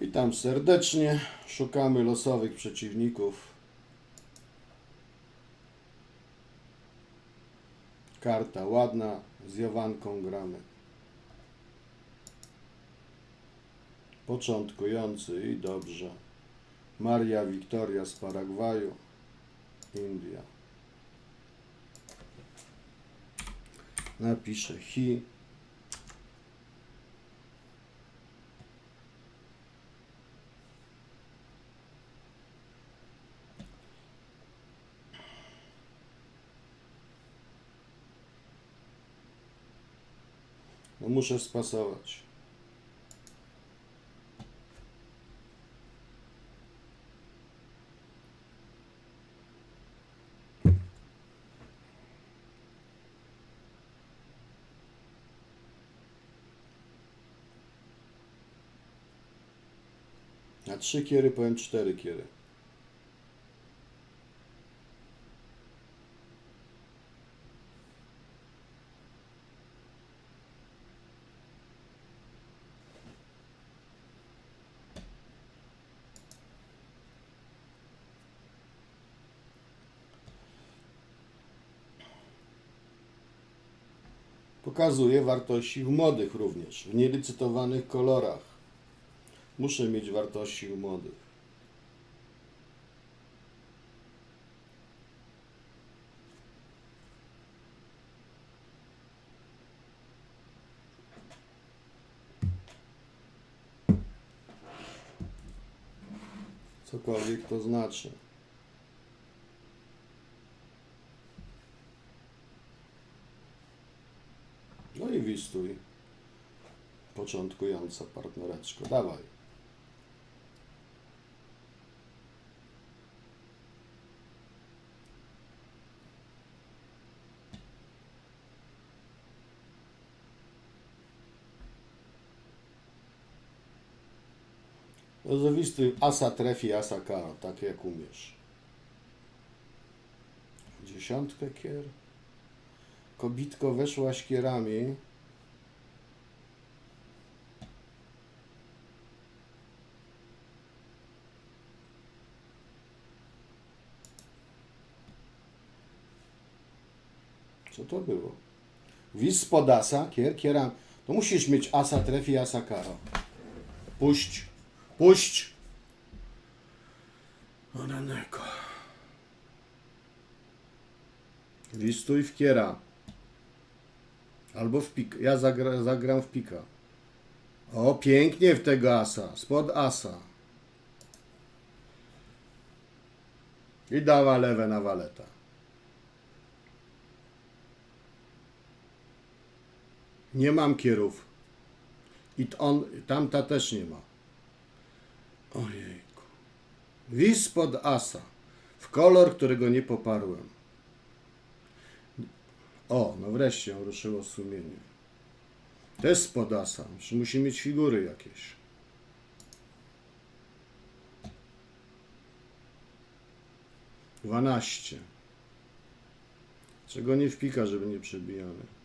Witam serdecznie. Szukamy losowych przeciwników. Karta ładna, z Jowanką gramy. Początkujący i dobrze. Maria Wiktoria z Paragwaju, India. Napiszę Hi. Muszę spasować. Na trzy kiery powiem cztery kiery. Pokazuje wartości w młodych również, w nielicytowanych kolorach. Muszę mieć wartości u młodych. Cokolwiek to znaczy. Wistuj. Początkująca partnereczko. Dawaj. Zawistuj asa trefi, asa karo, tak jak umiesz. Dziesiątkę kier. Kobitko weszłaś kierami. Co to było? Wis spod asa, kier, kieram. To musisz mieć asa trefi, asa karo. Puść. Puść. Oraneko. Wistuj w kiera. Albo w pik. Ja zagra, zagram w pika. O, pięknie w tego asa. Spod asa. I dała lewe na waleta. Nie mam kierów. I on, tamta też nie ma. Ojejku. Wis pod asa. W kolor, którego nie poparłem. O, no wreszcie ruszyło sumienie. Też spod asa. Musi mieć figury jakieś. Dwanaście. Czego nie wpika, żeby nie przebijany.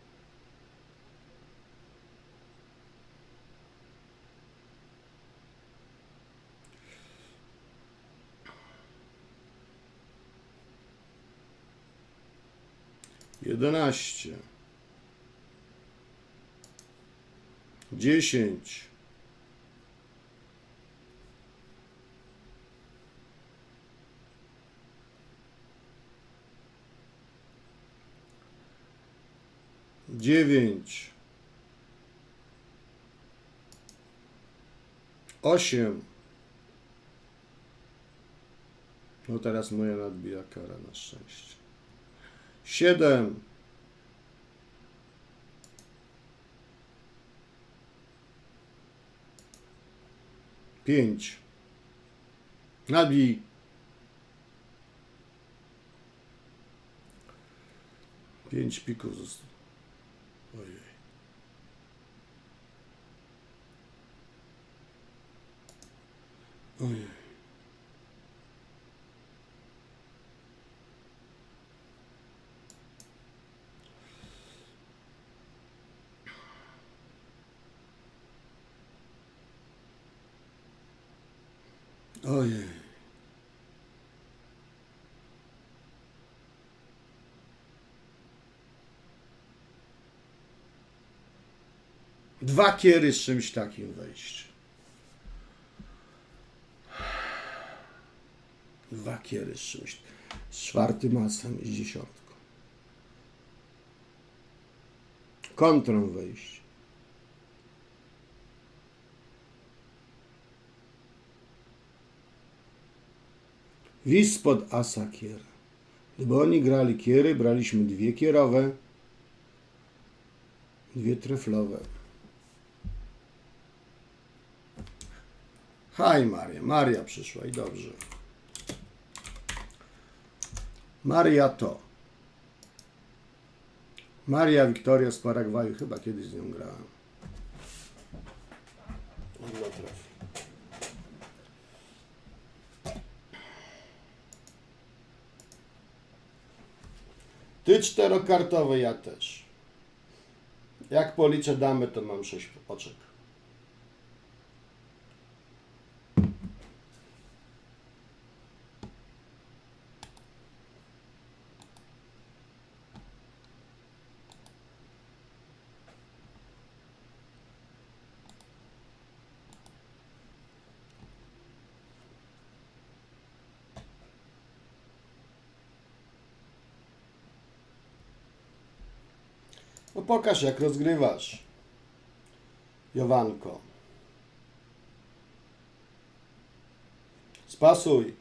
Jedenaście, dziesięć, dziewięć, osiem. No teraz moja nadbija kara na szczęście. Siedem. Pięć. Nabij. Pięć pików zostało. Ojej. Ojej. Dwa kiery z czymś takim wejść. Dwa kiery z czymś. Z czwartym asem i dziesiątką. Kontrą wejść. Wis pod asa kier. Gdyby oni grali kiery, braliśmy dwie kierowe, dwie treflowe. Haj Maria, Maria przyszła i dobrze. Maria to. Maria Wiktoria z Paragwaju, chyba kiedyś z nią grałem. No trafi. Ty czterokartowy, ja też. Jak policzę damy, to mam sześć oczek. Pokaż jak rozgrywasz. Jowanko. Spasuj.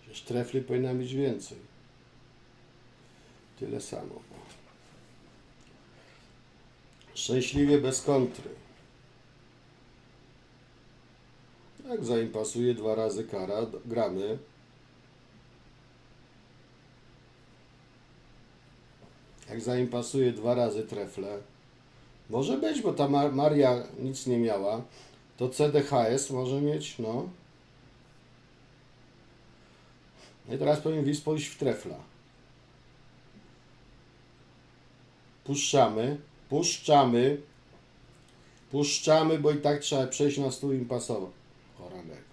Przecież trefli powinna mieć więcej. Tyle samo. Szczęśliwie bez kontry. Jak zanim pasuje dwa razy kara, gramy. Jak zanim pasuje dwa razy trefle. Może być, bo ta Mar- Maria nic nie miała. To CDHS może mieć, no. No i teraz powinien Wis pójść w trefla. Puszczamy, puszczamy, puszczamy, bo i tak trzeba przejść na stół im Poranek.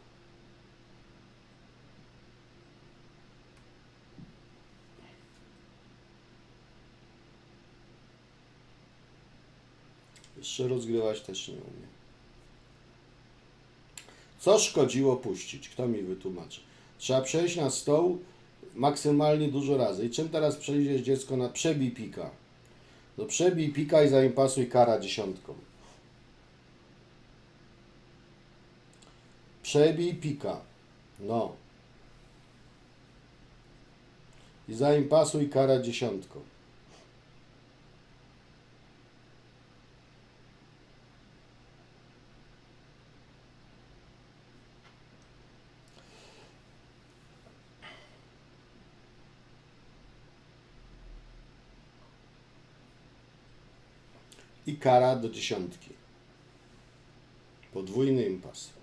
Jeszcze rozgrywać też nie umiem. Co szkodziło puścić? Kto mi wytłumaczy? Trzeba przejść na stoł maksymalnie dużo razy. I czym teraz przejdziesz dziecko na przebij pika? No przebij pika i zanim pasuj kara dziesiątką. Przebij pika. No. I zanim pasuj kara dziesiątką. I kara do dziesiątki. Podwójny impas.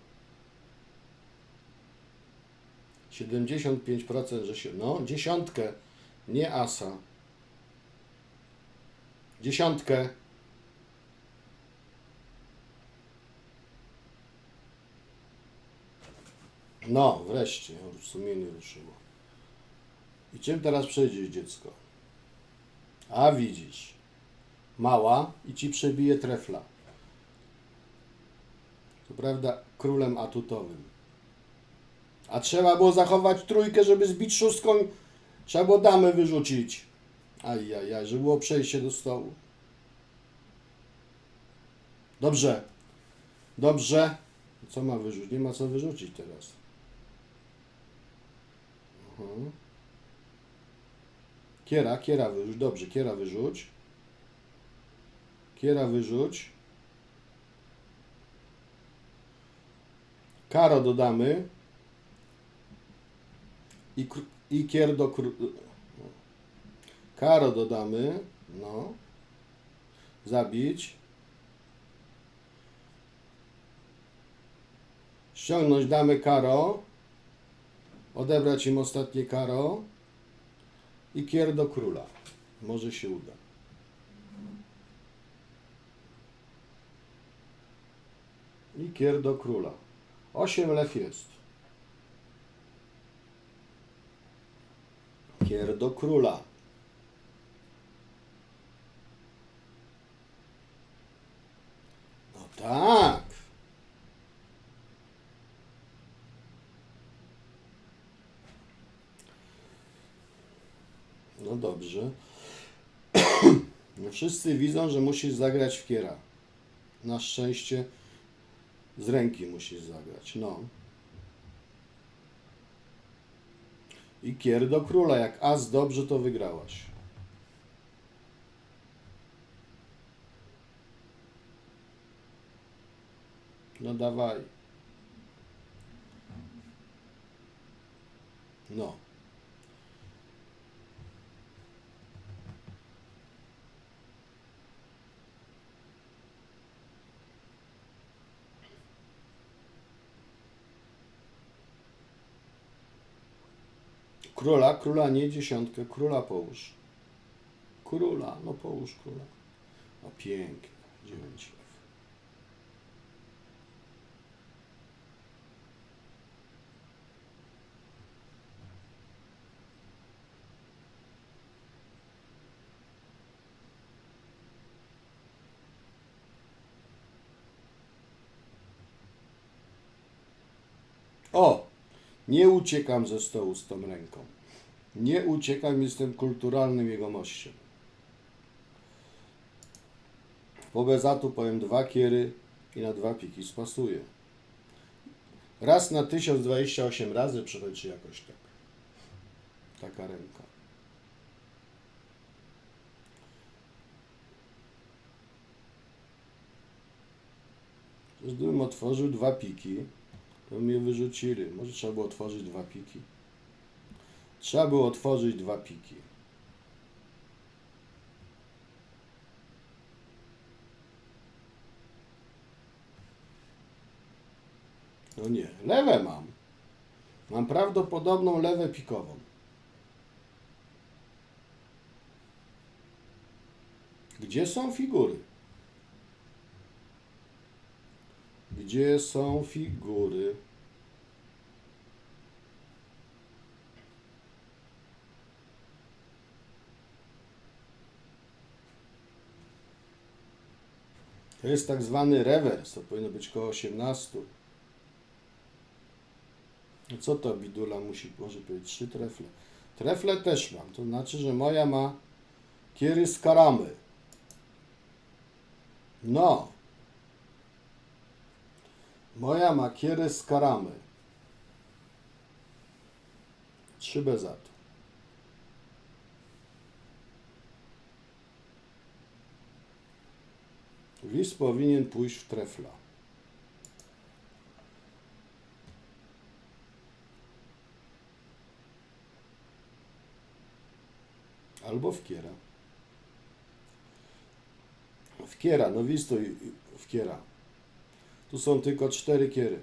75% że się. No, dziesiątkę, nie asa. Dziesiątkę. No, wreszcie, sumienie ruszyło. I czym teraz przejdziesz dziecko? A widzisz, mała i ci przebije trefla. Co prawda królem atutowym. A trzeba było zachować trójkę, żeby zbić szóstką. Trzeba było damę wyrzucić. Ajajaj, żeby było przejście do stołu. Dobrze. Dobrze. Co ma wyrzucić? Nie ma co wyrzucić teraz. Mhm. Kiera, kiera wyrzuć. Dobrze, kiera wyrzuć. Kiera wyrzuć. Karo dodamy. I, i kier do kr... Karo dodamy. No. Zabić. Ściągnąć damy karo. Odebrać im ostatnie karo. I kier do króla. Może się uda. I kier do króla. Osiem lew jest. Kier do króla. No tak. No dobrze. Wszyscy widzą, że musisz zagrać w kiera. Na szczęście z ręki musisz zagrać. No. I kier do króla. Jak as dobrze, to wygrałaś. No dawaj. No. Króla, króla nie dziesiątkę, króla połóż. Króla, no połóż króla. No pięknie, dziewięć. O! Nie uciekam ze stołu z tą ręką. Nie uciekam, jestem kulturalnym jegomościem. Po bezatu powiem dwa kiery i na dwa piki spasuję. Raz na 1028 razy przychodzi jakoś tak. Taka ręka. Gdybym otworzył dwa piki, to mnie wyrzucili. Może trzeba było otworzyć dwa piki. Trzeba było otworzyć dwa piki. No nie, lewe mam. Mam prawdopodobną lewę pikową. Gdzie są figury? Gdzie są figury? To jest tak zwany rewers, to powinno być koło 18. No co to bidula musi, może powiedzieć, trzy trefle. Trefle też mam, to znaczy, że moja ma kiery z karamy. No. Moja ma kiery z karamy. Trzy bezatu. Wis powinien pójść w trefla. Albo w kiera. W kiera, no wis to i- i- w kiera. Tu są tylko cztery kiery.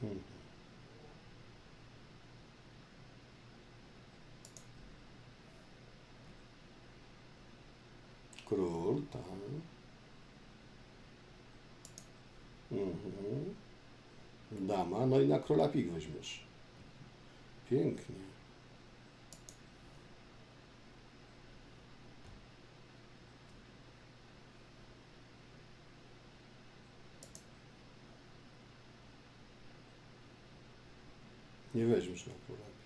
Hmm. Król, tak. Mhm. Dama, no i na króla pik weźmiesz. Pięknie. Nie weźmiesz na króla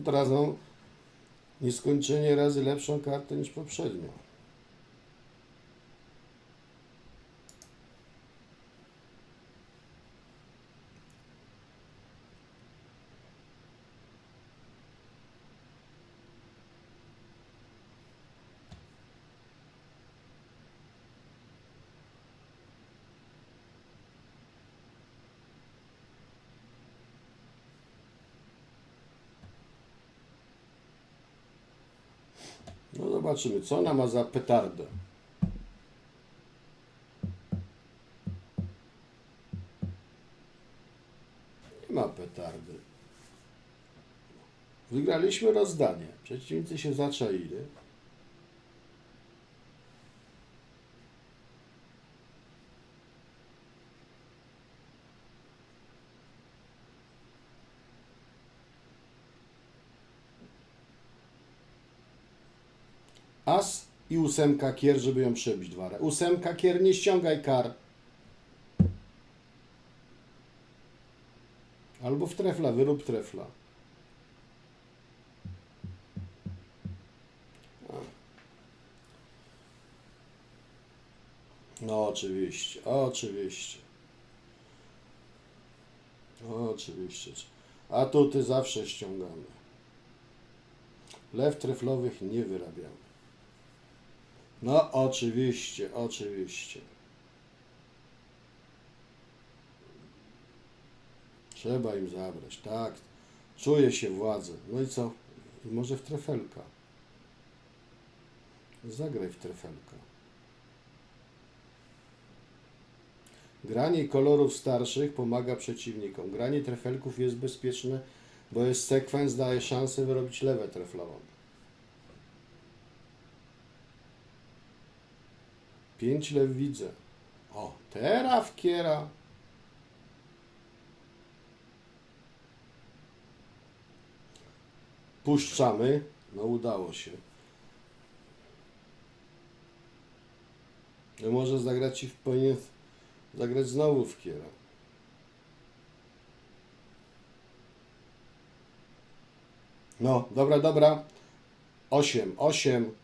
mam nieskończenie razy lepszą kartę niż poprzednio. No zobaczymy, co ona ma za petardę. Nie ma petardy. Wygraliśmy rozdanie. Przeciwnicy się zaczaili. As i ósemka kier, żeby ją przebić dwa razy. Ósemka kier, nie ściągaj kar. Albo w trefla, wyrób trefla. No oczywiście, oczywiście. Oczywiście. A tu ty zawsze ściągamy. Lew treflowych nie wyrabiamy. No oczywiście, oczywiście. Trzeba im zabrać, tak. Czuje się władzę. No i co? I może w trefelka. Zagraj w trefelka. Granie kolorów starszych pomaga przeciwnikom. Granie trefelków jest bezpieczne, bo jest sekwens, daje szansę wyrobić lewę treflową. Pięć lew widzę. O, teraz wkiera. Puszczamy. No udało się. No może zagrać i w powinien zagrać znowu w kiera. No, dobra, dobra. Osiem, osiem.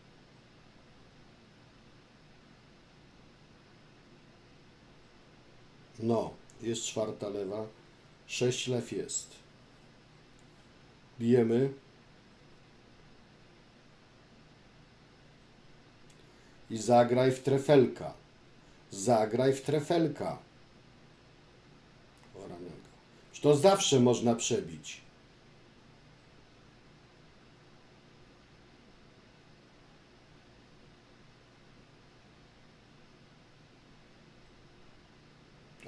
No, jest czwarta lewa. Sześć lew jest. Bijemy. I zagraj w trefelka. Zagraj w trefelka. Czy to zawsze można przebić?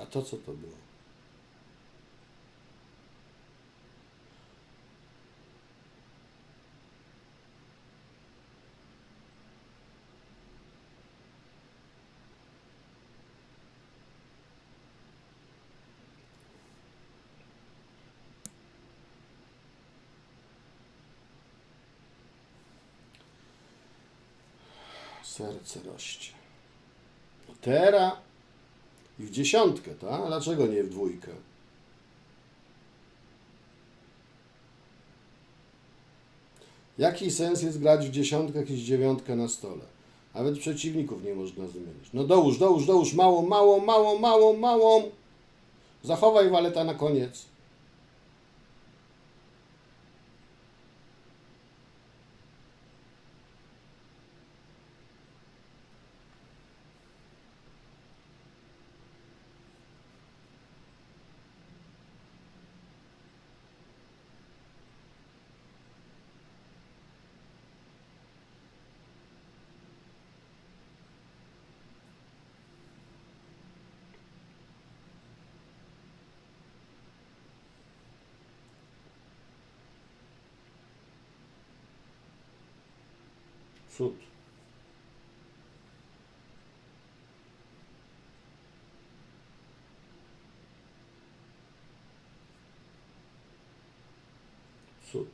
To co to było? Serce rośnie. Teraz i w dziesiątkę, tak? Dlaczego nie w dwójkę? Jaki sens jest grać w dziesiątkę, jakieś dziewiątkę na stole? Nawet przeciwników nie można zmienić. No dołóż, dołóż, dołóż, małą, małą, małą, małą, małą. Zachowaj waleta na koniec. Cud. Cud.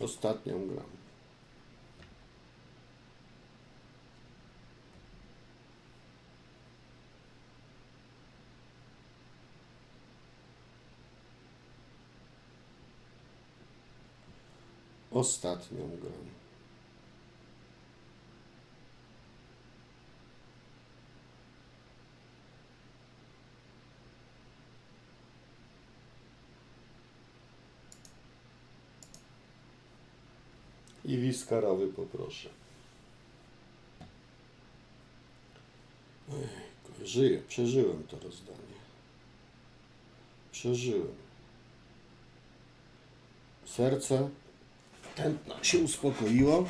Ostatnią gram. Ostatnią grę. I wiskarowy poproszę. Ej, żyję, przeżyłem to rozdanie. Przeżyłem. Serce tętno się uspokoiło.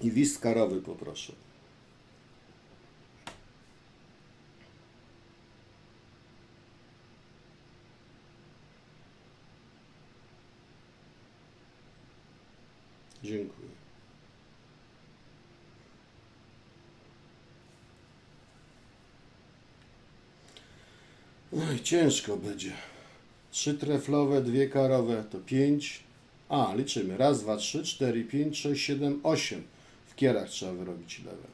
I wiskarowy poproszę. Dziękuję. Oj, ciężko będzie. Trzy treflowe, dwie karowe to pięć. A, liczymy. Raz, dwa, trzy, cztery, pięć, sześć, siedem, osiem. W kierach trzeba wyrobić lewe.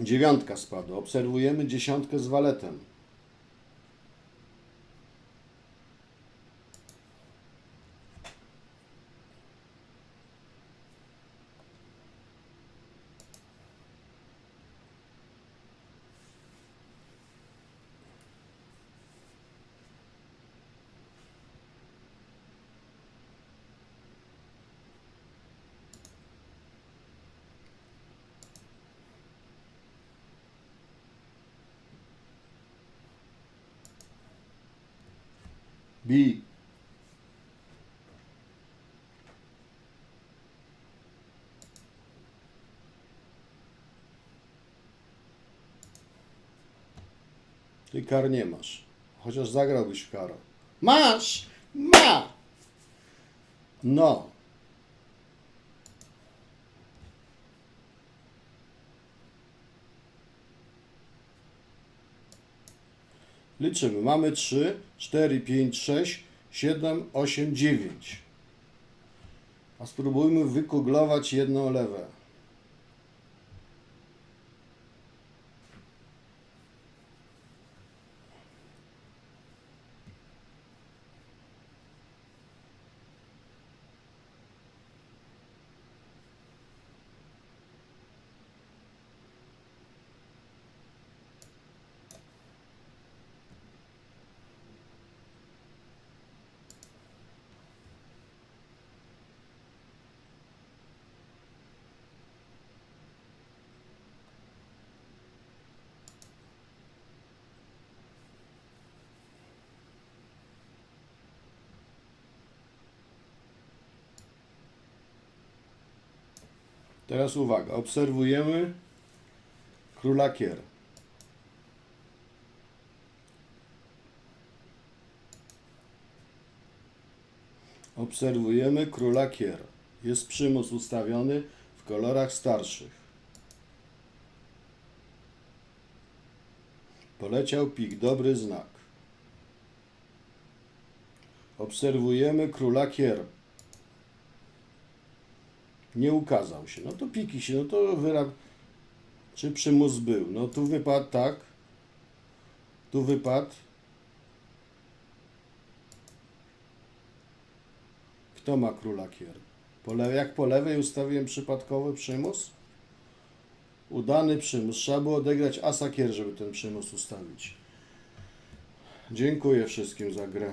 Dziewiątka spadła. Obserwujemy dziesiątkę z waletem. Bi. Ty kar nie masz. Chociaż zagrałbyś w karo. Masz! Ma! No. Liczymy. Mamy 3, 4, 5, 6, 7, 8, 9. A spróbujmy wykuglować jedno lewe. Teraz uwaga, obserwujemy króla kier. Obserwujemy króla kier. Jest przymus ustawiony w kolorach starszych. Poleciał pik, dobry znak. Obserwujemy króla kier nie ukazał się. No to piki się, no to wyrab... Czy przymus był? No tu wypadł tak. Tu wypadł. Kto ma króla kier? Po. Jak po lewej ustawiłem przypadkowy przymus? Udany przymus. Trzeba było odegrać asa kier, żeby ten przymus ustawić. Dziękuję wszystkim za grę.